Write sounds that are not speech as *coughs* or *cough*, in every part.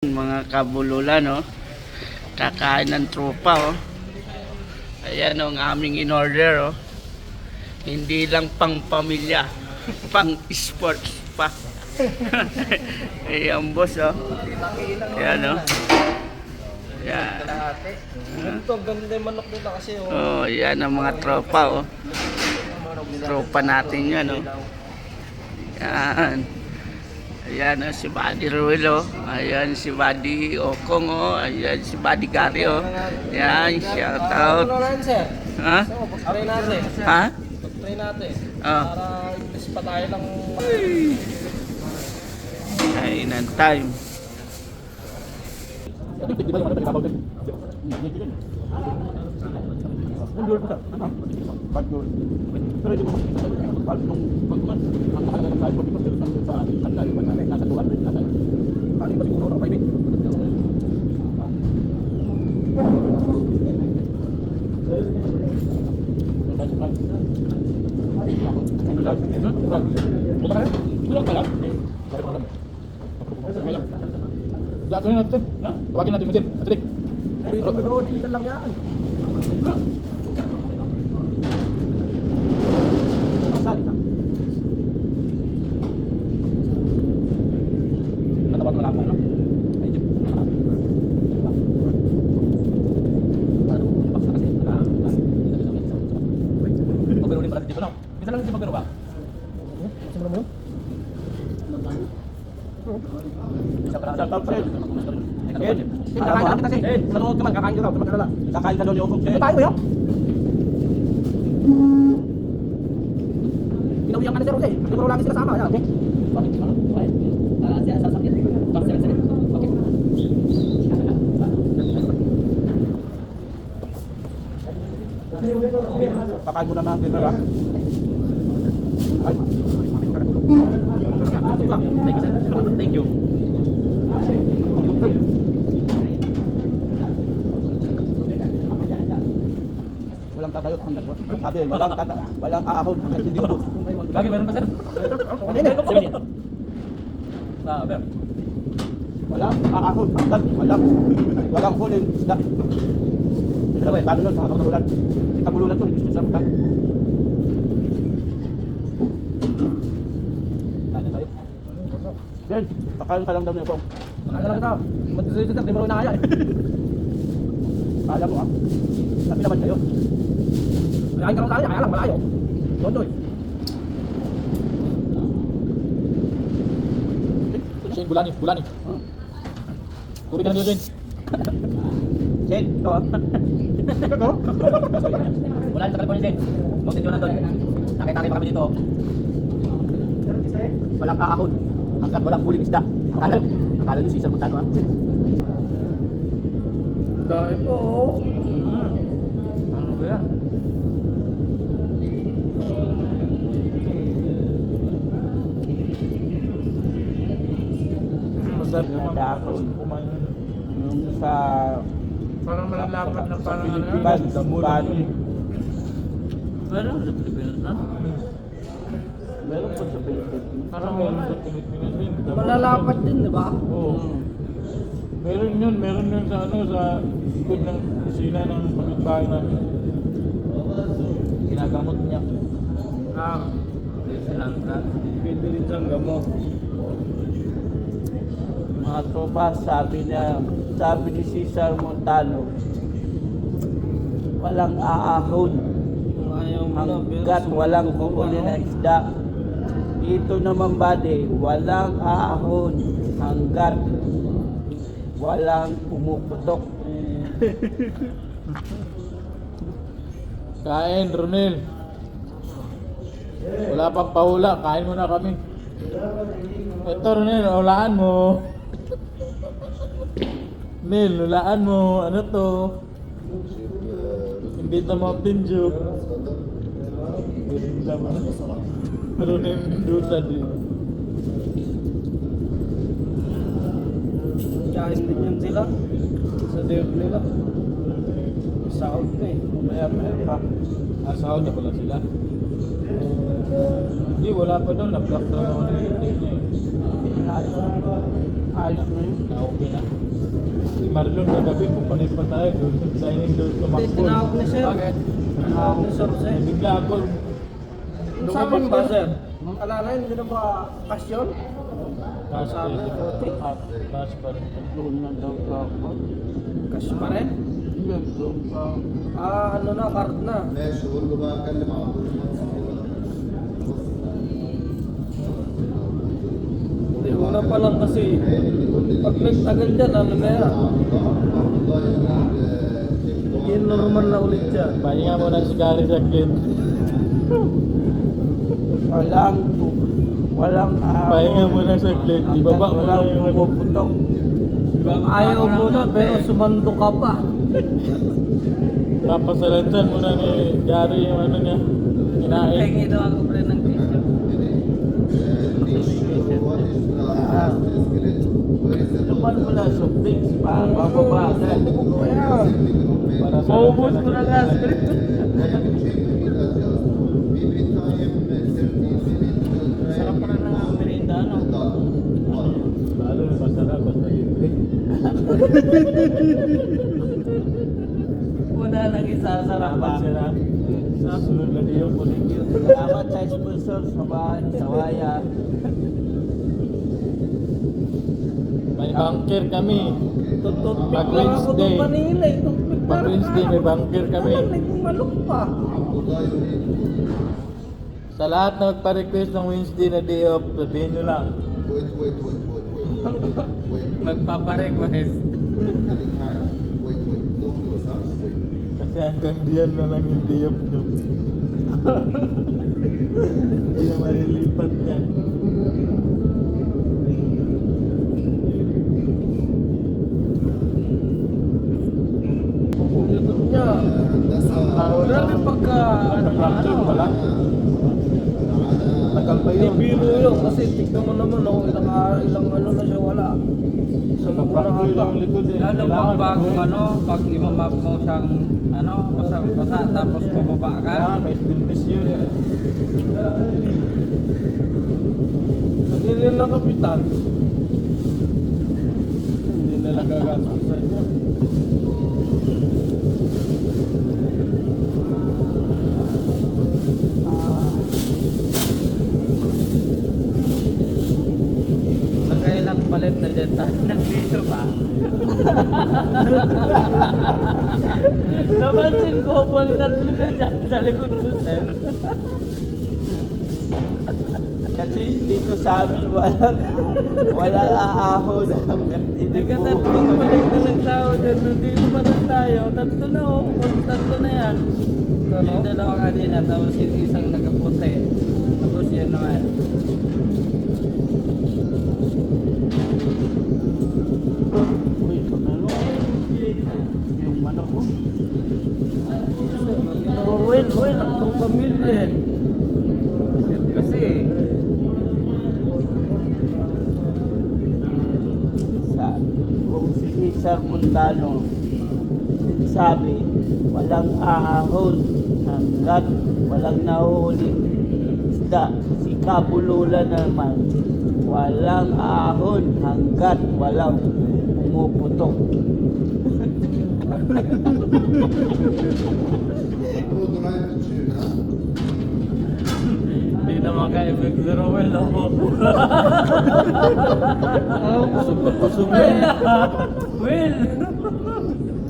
mga kabululan, no? Kakain ng tropa, oh. Ayan, oh, ang aming in-order, oh. Hindi lang pang pamilya, *laughs* pang sports pa. *laughs* Ayan, boss, oh. Ayan, oh. Ayan. Ito, ang ganda yung manok nila kasi oh. Oh, yan ang mga tropa, oh. Tropa natin yan, oh. Yan. Ayan, oh, si Buddy Ruel, oh. Ayan, si Buddy Okong, oh. Ayan, si Buddy Gary, oh. Yan, shout out. Ano sir? Ha? Pag-try natin. Ha? Pag-try natin. Ah. Para imbes pa tayo ng... Kainan time. Gagawin natin ito. Tawagin natin yung Atilik. Pero, dito lang yan. Natawag mo lang ako. Medyo. Magbiro rin pala dito na. Minsan lang dito magbiro ba? Sino mo yun? Isa pa lang. Shout out sa'yo. Ed, kakain ka kasi. Ed, manood ka man, kakain ka daw. Kapag kalala. Kakain ka ni Okong. Ano tayo mo yun? Pinawiyan ka na si Rose. Hindi mo lagi sila sama. Ayan, okay? Kakain mo na ha. Ay. Thank you. Walang tatayot hanggang sabi, walang tata, walang aahon hanggang hindi ubos. Lagi meron pa sir. Ah, Ber. Walang aahon hanggang walang walang huling isda. Eh, paano nun sa habang nabulan? Kabululan to, hindi sa. Kaya tayo. Then, pakain ka lang daw niya po. Ano lang ito? Matisulit ka, di mo rin nakaya eh. Kaya mo ah. Sabi naman kayo. Kaya ka lang tayo, kaya lang malayo. Doon doon. Shane, bulani, bulani. Kuri ka na Shane, ito ah. Ito? Wala sa California din. Mountain na doon. Nakita-kita pa kami dito. Walang aahon. Hanggat walang huling isda. Akala, akala nyo sisal magkano ah. Dahil po. Ano ba yan? Masarap na dahon. Sa Parang malalapad na parang ano. Pilipinas, sa Bali. Meron sa Pilipinas na? Meron po sa Pilipinas. Parang malalapad din, di ba? Oo. Meron yun, meron yun sa ano, sa likod ng kusina ng kapitbahay namin. Ginagamot niya. Ah. Lanka. Pwede rin siyang gamot. Mga tropa, sabi niya, sabi ni Cesar Montano, walang aahon na, hanggat walang huli na isda. Dito naman bade, walang aahon hanggat walang pumuputok. *laughs* Kain, Ronel. Wala pang pahula, kain mo na kami. Ito, Ronel, hulaan mo. Nel, hulaan mo. Ano to? Hindi to Mountain Dew. Ronel, duta din. Kain din yan sila. Sa dev nila. Sahod na eh. Maya, maya pa. Asawa na pala sila. Hindi, wala pa daw. Na-block daw ako ng YouTube niya eh. ayos na yun. Na okay na. Si Marlon na gabi, pumalit pa tayo doon sa dining doon tumakbo. Hindi, tinawag na sir. Bakit? Tinawag na sir, sir. Bigla ako. Ano sa amin ba, sir? Alala yun, hindi na ba kasyon? Taas pa rin. Taas pa rin. Doon na daw pa ako. Kasyon pa rin? Ah, ano na, card na. Yes, huwag lumakan na napalang kasi pag nagtagal dyan, ano na yan? Magiging normal na ulit yan. Pahinga mo ng sigari sa clip. walang walang araw. Pahinga mo na ng saglit. Ibaba mo na yung puputong. Ayaw mo na pero sumando ka pa. Papasalansan mo na ni Gary yung ano niya. Kinain. Kaya ginawa ko rin ng Na sa fix para mababagal. Para sa Maubos mo na gas. Sarap pa rin ang merinda, ano? Lalo na masarap basta libre. Una lang isasarap Salamat pa. sila. Sa sunod na niyo po ninyo. Salamat sa sponsor sa bahay, sa waya. bangkir kami. Pag Wednesday, pag Wednesday may bangkir kami. May pumalok pa. Sa lahat na magpa-request ng Wednesday na day off, sabihin nyo lang. Magpapa-request. wait, wait. Kasi hanggang diyan na lang yung day off nyo. *laughs* Hindi na malilipat yan. Pagka, ano na, ano. Tagal pa yun. biro yun kasi tignan mo naman oh, ilang, ah, ilang ano na siya wala. Sa mga Nakapractice ata. lang likod eh. Lalo pag mag- ano, pag imamap mo siyang ano, basa-basa tapos bumaba ka. Ah, may stiffness yun. Hindi nila kapitan. Hindi nila gagastos sa inyo. Palit na dyan tayo ng pa. *laughs* Napansin ko, pang tatlo na dyan sa likod ko, sir. Kasi dito sa amin walang walang ahahon hanggang hindi po. Nagkatatlong palit na ng tao dyan. Nandito pa rin tayo. Tatlo na oh. Tatlo na yan. Yung dalawa kanina, tapos yung isang nakaputi. Tapos yan naman. Uy, panalo. Yung manok ko. Well, well, ang pamilya eh. Kasi, si Cesar Montano sabi, walang ahahon hanggat walang nahuhuling isda. Si Kabulula naman, walang ahon hanggat walang pumuputok. Hindi naman kayo nag-zero well na. Kusog na. Well!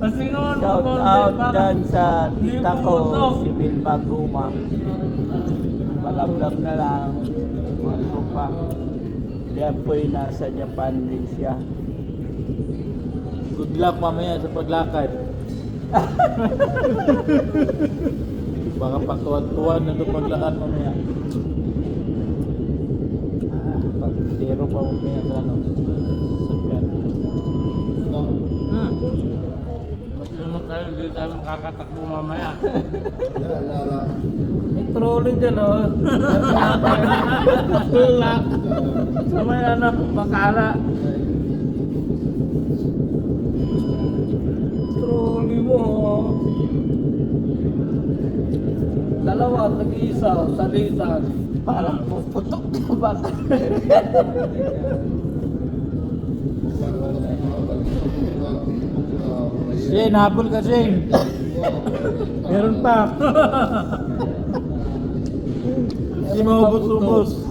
Kasi noon, Shout out dyan sa tita ko, si Bilbao Guma. Palamdam na lang. Ano pa? Yan po'y nasa Japan din siya. Good luck mamaya sa paglakad. *laughs* Baka pagtuwan-tuwan na ito paglakad mamaya. Ah, Pag zero pa mamaya sa ano. Sakyan. Hmm. Mas tayo, hindi tayo makakatakbo mamaya. *laughs* trolley dyan, oh. *laughs* Tulak. Sa may ano, bakala. Trolley mo, oh. Dalawa, nag-isa, oh, salitan. Parang puputok na ba? *laughs* Shane, habol ka, Shane. *laughs* Meron pa. Hindi maubos-ubos. *coughs*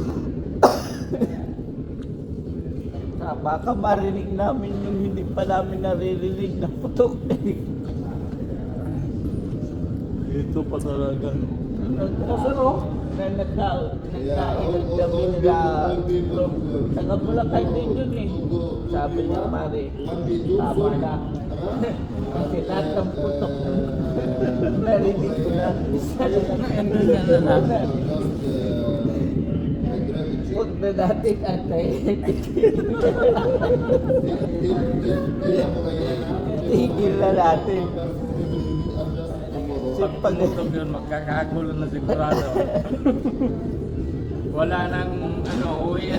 Ah, baka marinig namin yung hindi pa namin naririnig na putok. Ito pa talaga. Kasi no, na nagka, nagkainan kami nila taga Bulacan din yun eh. Sabi niya pare, tama na. Kasi lahat ng putok *laughs* narinig ko na. Isa lang ang nandun na. Huwag na natin atay. Tigil na natin. Pag Pag yun, magkakagulo na sigurado. Wala nang ano, uwi.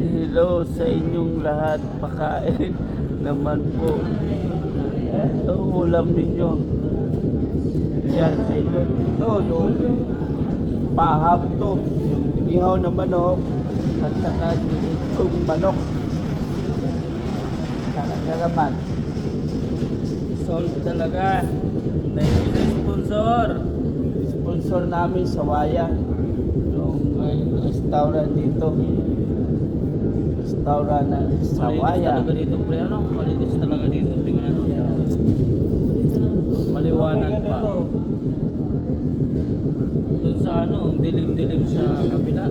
Hello sa inyong lahat. Pakain naman po. Ito ulam ninyo. Yan. Ito, no. Pahap to. Ihaw na manok. At saka itong manok. Talaga naman. Solve talaga. Thank you sa sponsor. Sponsor namin sa Waya. Yung may restaurant dito. Restaurant na sa Malinis talaga dito, pre. Ano? Malinis talaga dito. Tingnan mo. Maliwanag pa. Doon sa ano, ang dilim-dilim sa kabila.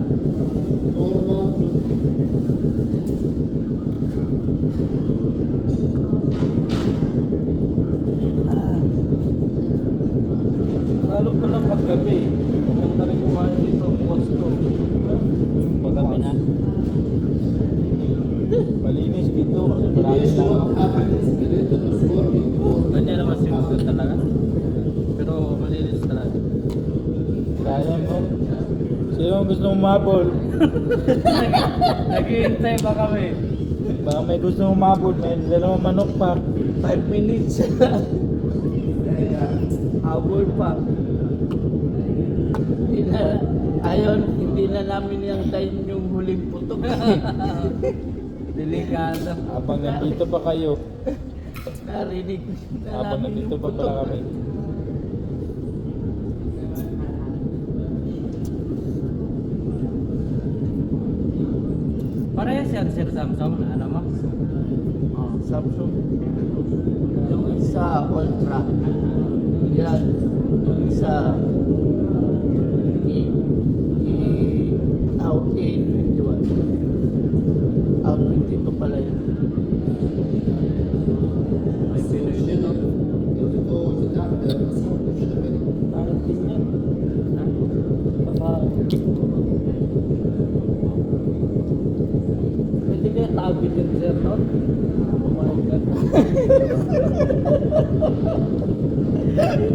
Lalo pa lang paggabi. Ang na rin kumain dito, posto. Pagkami na. Malinis dito. Marami lang. Ganyan naman siguro talaga. Pero malinis talaga. Kaya mo. Ang gusto mong mabol? *laughs* Naghihintay ba kami? Baka may gusto mong mabol. May dalawang manok pa. 5 minutes. Habol pa. Hindi na, ayon, hindi na namin yung time yung huling putok. *laughs* Delikado. Habang nandito pa kayo. Narinig na Habang nandito pa pala kami. Yan, Sir Samsung. Ano mo? Oh, Samsung. Yung isa, Ultra. Yan. Yung isa, i, i, out in 21. Out 22 pala yun. May Pinoy din, no? Bakit din yan? Ha? Baka Pwede kaya tabi din, sir, no? Kumain ka.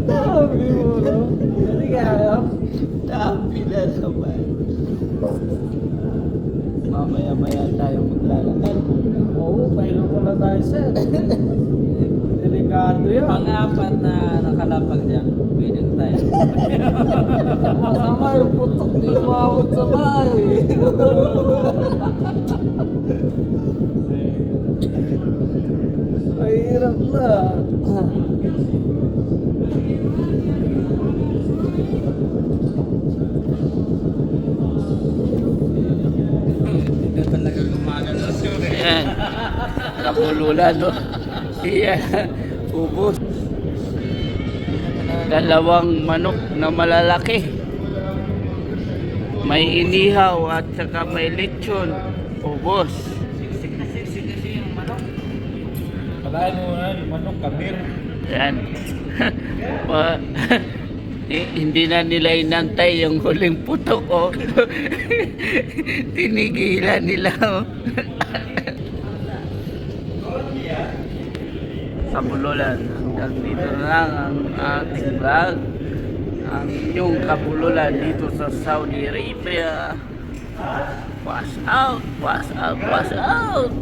Tabi mo, no? Pwede kaya, tabi na naman. Mamaya-maya tayo maglalakad. Oo, pahinga ko na tayo, sir. *laughs* Delikado yan. Pang-apat na nakalapag dyan. Pwede na tayo. Masama yung putok ni Mahot sa bahay. Mahirap na. Hindi talaga siya. Ayan. Kapululan, no? Ayan. Ubus. Dalawang manok na malalaki. May inihaw at saka may lechon. Manok. Palain mo na yung manok, kabir. Ayan. Pa, eh, hindi na nila inantay yung huling putok, oh. *laughs* Tinigilan nila, oh. *laughs* Sa Bululan, hanggang dito na lang ang ating vlog. Ang inyong kabululan dito sa Saudi Arabia. Was out, was out, was out.